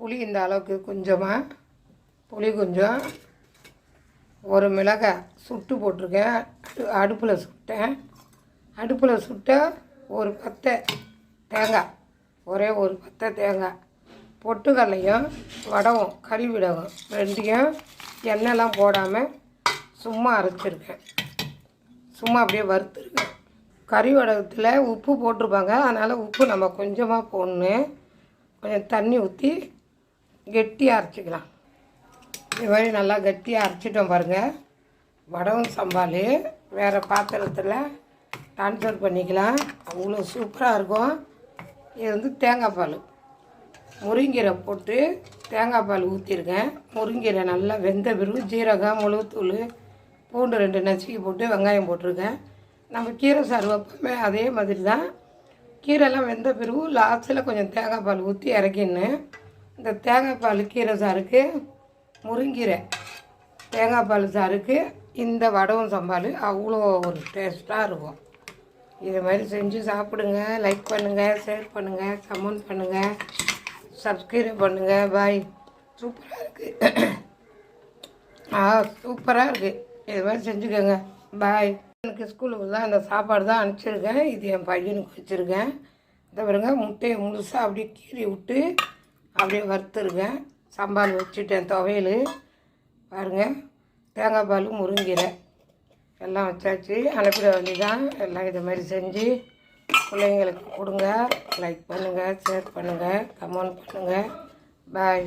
புளி இந்த அளவுக்கு கொஞ்சமாக புளி கொஞ்சம். ஒரு மிளகாய் சுட்டு போட்டிருக்கேன். அடு அடுப்பில் சுட்டேன். அடுப்பில் சுட்ட ஒரு பத்தை தேங்காய் ஒரே ஒரு பத்தை தேங்காய். பொட்டுக்கடலையும் வடவும் கறி விடவும் ரெண்டையும் எண்ணெய்லாம் போடாமல் சும்மா அரைச்சிருக்கேன். சும்மா அப்படியே வறுத்துருக்கேன். கறி வடகத்தில் உப்பு போட்டிருப்பாங்க. அதனால் உப்பு நம்ம கொஞ்சமாக போடணும். கொஞ்சம் தண்ணி ஊற்றி கெட்டியாக அரைச்சிக்கலாம். இது மாதிரி நல்லா கெட்டியாக அரைச்சிட்டோம் பாருங்கள் வடவும் சம்பால் வேறு பாத்திரத்தில் ட்ரான்ஸ்ஃபர் பண்ணிக்கலாம். அவ்வளோ சூப்பராக இருக்கும். இது வந்து தேங்காய் பால். முருங்கீரை போட்டு தேங்காய் பால் ஊற்றிருக்கேன் முருங்கீரை நல்லா வெந்த பிறகு ஜீரகம் முழுத்தூள் பூண்டு ரெண்டு நசுக்கி போட்டு வெங்காயம் போட்டிருக்கேன். நம்ம கீரை சாறு வைப்போமே அதே மாதிரி தான் கீரைலாம் வெந்த பிறகு லாஸ்ட்டில் கொஞ்சம் தேங்காய் பால் ஊற்றி இறக்கின்னு இந்த தேங்காய் பால் கீரை சாருக்கு முருங்கீரை தேங்காய் பால் சாருக்கு இந்த வடவும் சம்பால். அவ்வளோ ஒரு டேஸ்ட்டாக இருக்கும். இது மாதிரி செஞ்சு சாப்பிடுங்க லைக் பண்ணுங்கள் ஷேர் பண்ணுங்கள் கமெண்ட் பண்ணுங்கள் சப்ஸ்கிரைப் பண்ணுங்கள் பாய் சூப்பராக இருக்குது ஆ சூப்பராக இருக்குது இது மாதிரி செஞ்சுக்கோங்க. பாய் எனக்கு ஸ்கூலுக்கு தான் அந்த சாப்பாடு தான் அனுப்பிச்சிருக்கேன். இது என் பையனுக்கு வச்சுருக்கேன். இந்த பாருங்க முட்டையை முழுசாக அப்படியே கீறி விட்டு அப்படியே வறுத்துருக்கேன் சம்பால் வச்சுட்டேன் துவையல். பாருங்கள் தேங்காய் பால் முருங்கீரை. எல்லாம் வச்சாச்சு. அனுப்பிட வேண்டியதான் எல்லாம் இது மாதிரி செஞ்சு பிள்ளைங்களுக்கு கொடுங்க. லைக் பண்ணுங்கள் ஷேர் பண்ணுங்கள் கமெண்ட் பண்ணுங்கள் பாய்